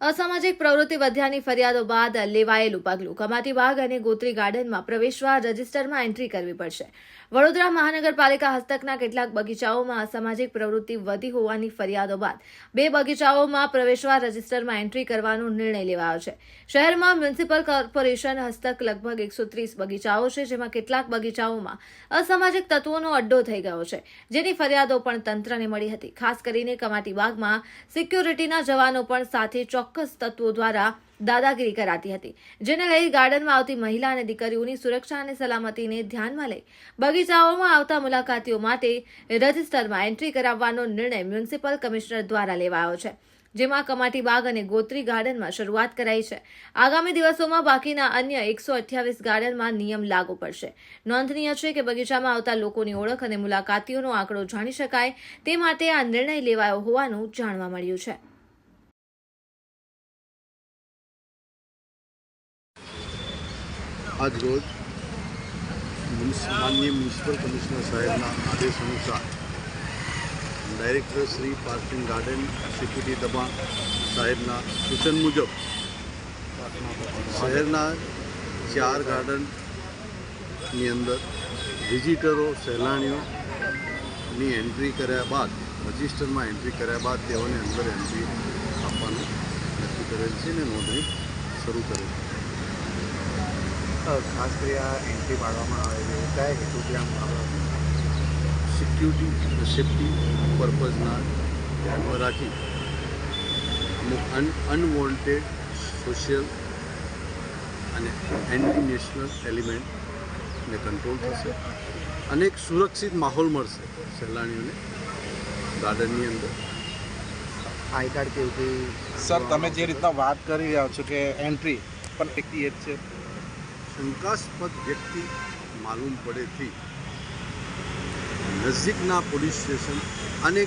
અસામાજિક પ્રવૃત્તિ વધ્યાની ફરિયાદો બાદ લેવાયેલું પગલું. કમાટી બાગ અને ગોત્રી ગાર્ડનમાં પ્રવેશવા રજીસ્ટરમાં એન્ટ્રી કરવી પડશે. વડોદરા મહાનગરપાલિકા હસ્તકના કેટલાક બગીચાઓમાં અસામાજિક પ્રવૃત્તિ વધી હોવાની ફરિયાદો બાદ બે બગીચાઓમાં પ્રવેશવા રજીસ્ટરમાં એન્ટ્રી કરવાનો નિર્ણય લેવાયો છે. શહેરમાં મ્યુનિસિપલ કોર્પોરેશન હસ્તક લગભગ એકસો ત્રીસ બગીચાઓ છે, જેમાં કેટલાક બગીચાઓમાં અસામાજિક તત્વોનો અડ્ડો થઈ ગયો છે, જેની ફરિયાદો પણ તંત્રને મળી હતી. ખાસ કરીને કમાટી બાગમાં સિક્યોરિટીના જવાનો પણ સાથે ચોક્કસ તત્વો દ્વારા દાદાગીરી કરાતી હતી, જેને લઈ ગાર્ડનમાં આવતી મહિલા અને દીકરીઓની સુરક્ષા અને સલામતીને ધ્યાનમાં લઈ બગીચાઓમાં આવતા મુલાકાતીઓ માટે રજિસ્ટરમાં એન્ટ્રી કરાવવાનો નિર્ણય મ્યુનિસિપલ કમિશનર દ્વારા લેવાયો છે, જેમાં કમાટી બાગ અને ગોત્રી ગાર્ડનમાં શરૂઆત કરાઈ છે. આગામી દિવસોમાં બાકીના અન્ય એકસો અઠ્યાવીસ ગાર્ડનમાં નિયમ લાગુ પડશે. નોંધનીય છે કે બગીચામાં આવતા લોકોની ઓળખ અને મુલાકાતીઓનો આંકડો જાણી શકાય તે માટે આ નિર્ણય લેવાયો હોવાનું જાણવા મળ્યું છે. આજ રોજ માનનીય મ્યુનિસિપલ કમિશનર સાહેબના આદેશ અનુસાર director Shri parking garden security દબાણ સાહેબના સૂચન મુજબ શહેરના ચાર ગાર્ડનની અંદર વિઝિટરો સહેલાણીઓની એન્ટ્રી કર્યા બાદ, રજિસ્ટરમાં એન્ટ્રી કર્યા બાદ તેઓને અંદર એન્ટ્રી આપવાનું નક્કી કરેલ છે અને નોંધણી શરૂ કરેલ છે. ખાસ કરી આ એન્ટ્રી પાડવામાં આવે છે. કયા હેતુથી આમ સિક્યુરિટી સેફટી પર્પઝના ધ્યાનમાં રાખી અમુક અન અનવોન્ટેડ સોશિયલ અને એન્ટી નેશનલ એલિમેન્ટને કંટ્રોલ થશે. અને એક સુરક્ષિત માહોલ મળશે સહેલાણીઓને ગાર્ડનની અંદર. આઈ કાર્ડ કેવું કે સર તમે જે રીતના વાત કરી રહ્યા છો કે એન્ટ્રી પણ એક છે. શંકાસ્પદ વ્યક્તિ માલુમ પડેથી નજીકના પોલીસ સ્ટેશન અને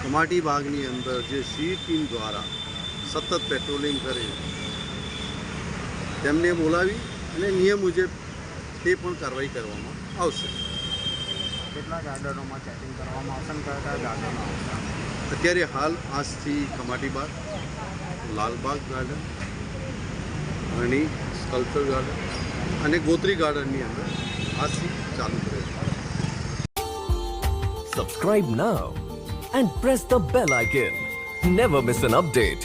કમાટી બાગની અંદર જે સી ટીમ દ્વારા સતત પેટ્રોલિંગ કરે તેમને બોલાવી અને નિયમ મુજબ તે પણ કાર્યવાહી કરવામાં આવશે. કેટલા ગાર્ડનોમાં ચેકિંગ કરવામાં આવશે કયા કયા ગાર્ડનો આવશે? અત્યારે હાલ આજથી કમાટી બાગ લાલબાગ ગાર્ડન અણી સ્કલ્પચર ગાર્ડન. અને ગોત્રી ગાર્ડનની અંદર આજથી ચાલુ કરે છે Subscribe now and press the bell icon. Never miss an update.